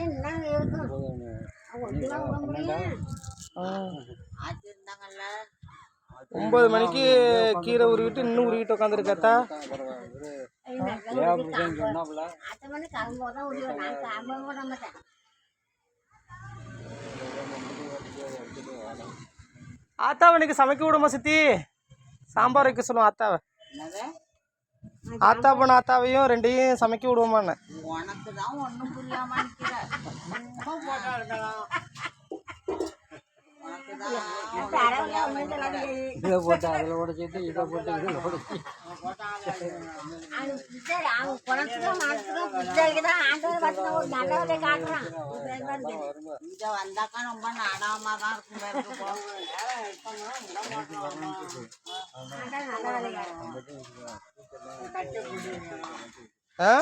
அது என்னங்க இருக்கும்? ஒட்டிதான் விட முடியும் ஆச்சு இருந்தாங்கல்ல. ஒன்பது மணிக்கு கீரை உருவிட்டு இன்னும் உருவிட்டு உட்காந்துருக்காத்தா அத்தை மணி கிளம்பும்போது தான் விடுவேன் நான் கிளம்ப விட மாட்டேன் ஆத்தாவை இன்னைக்கு சமைக்க விடுமா சித்தி? சாம்பார் வைக்க சொல்லுவோம் ஆத்தாவை. ஆத்தா பொண்ணு ஆத்தாவையும் ரெண்டையும் சமைக்க விடுவோமான்னு. உனக்கு தான் ஒன்றும் புரியாம சொல்ல முடியாது இதை போட்டு அதில் உடைச்சிட்டு இதை போட்டு இதில் உடைச்சி இங்க வந்தாக்கா ரொம்ப நாடாம தான் இருக்கும் ஆ